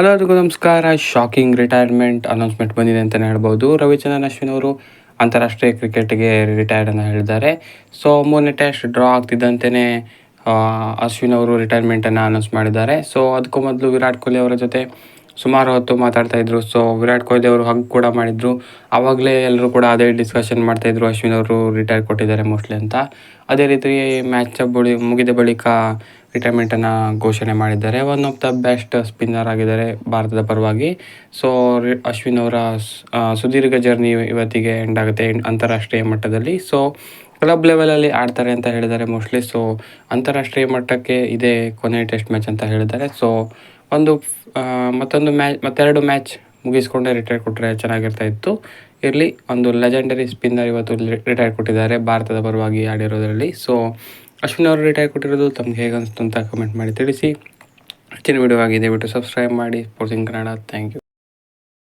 Hello ಎಲ್ರಿಗೂ ನಮಸ್ಕಾರ. Shocking retirement announcement ಬಂದಿದೆ ಅಂತಲೇ ಹೇಳ್ಬೋದು. ರವಿಚಂದ್ರನ್ ಅಶ್ವಿನ್ ಅವರು ಅಂತಾರಾಷ್ಟ್ರೀಯ ಕ್ರಿಕೆಟ್ಗೆ ರಿಟೈರ್ಡ್ ಅಂತ ಹೇಳಿದ್ದಾರೆ. ಸೊ ಮೂರನೇ ಟೆಸ್ಟ್ ಡ್ರಾ ಆಗ್ತಿದ್ದಂತೆಯೇ ಅಶ್ವಿನ್ ಅವರು ರಿಟೈರ್ಮೆಂಟನ್ನು ಅನೌನ್ಸ್ ಮಾಡಿದ್ದಾರೆ. ಸೊ ಅದಕ್ಕೂ ಮೊದಲು ವಿರಾಟ್ ಕೊಹ್ಲಿ ಅವರ ಜೊತೆ ಸುಮಾರು ಹೊತ್ತು ಮಾತಾಡ್ತಾ ಇದ್ರು. ಸೊ ವಿರಾಟ್ ಕೊಹ್ಲಿ ಅವರು ಹಗ್ ಕೂಡ ಮಾಡಿದ್ರು. ಆವಾಗಲೇ ಎಲ್ಲರೂ ಕೂಡ ಅದೇ ಡಿಸ್ಕಷನ್ ಮಾಡ್ತಾ ಇದ್ರು. ಅಶ್ವಿನ್ ಅವರು ರಿಟೈರ್ ಕೊಟ್ಟಿದ್ದಾರೆ ಮೋಸ್ಟ್ಲಿ ಅಂತ. ಅದೇ ರೀತಿ ಮ್ಯಾಚ್ ಬಳಿ ಮುಗಿದ ಬಳಿಕ ರಿಟೈರ್ಮೆಂಟನ್ನು ಘೋಷಣೆ ಮಾಡಿದ್ದಾರೆ. One of the best spinner ಆಗಿದ್ದಾರೆ ಭಾರತದ ಪರವಾಗಿ. ಸೊ ಅಶ್ವಿನ್ ಅವರ ಸುದೀರ್ಘ ಜರ್ನಿ ಇವತ್ತಿಗೆ ಎಂಡ್ ಆಗುತ್ತೆ ಅಂತಾರಾಷ್ಟ್ರೀಯ ಮಟ್ಟದಲ್ಲಿ. ಸೊ ಕ್ಲಬ್ ಲೆವೆಲಲ್ಲಿ ಆಡ್ತಾರೆ ಅಂತ ಹೇಳಿದ್ದಾರೆ ಮೋಸ್ಟ್ಲಿ ಸೊ ಅಂತಾರಾಷ್ಟ್ರೀಯ ಮಟ್ಟಕ್ಕೆ ಇದೇ ಕೊನೆ ಟೆಸ್ಟ್ ಮ್ಯಾಚ್ ಅಂತ ಹೇಳಿದ್ದಾರೆ. ಸೊ ಒಂದು ಮತ್ತೊಂದು ಮ್ಯಾಚ್ ಮತ್ತೆರಡು ಮ್ಯಾಚ್ ಮುಗಿಸ್ಕೊಂಡೆ ರಿಟೈರ್ ಕೊಟ್ಟರೆ ಚೆನ್ನಾಗಿರ್ತಾ ಇತ್ತು. ಇರಲಿ, ಒಂದು ಲೆಜೆಂಡರಿ ಸ್ಪಿನ್ನರ್ ಇವತ್ತು ರಿಟೈರ್ ಕೊಟ್ಟಿದ್ದಾರೆ, ಭಾರತದ ಪರವಾಗಿ ಆಡಿರೋದರಲ್ಲಿ. ಸೊ ಅಶ್ವಿನ್ ಅವರು ರಿಟೈರ್ ಕೊಟ್ಟಿರೋದು ತಮ್ಗೆ ಹೇಗೆ ಅನಿಸ್ತು ಅಂತ ಕಮೆಂಟ್ ಮಾಡಿ ತಿಳಿಸಿ. ಹೆಚ್ಚಿನ ವಿಡಿಯೋ ಆಗಿದೆ ಬಿಟ್ಟು ಸಬ್ಸ್ಕ್ರೈಬ್ ಮಾಡಿ. ಸ್ಪೋರ್ಟ್ಸಿಂಗ್ ಕನ್ನಡ ಥ್ಯಾಂಕ್ ಯು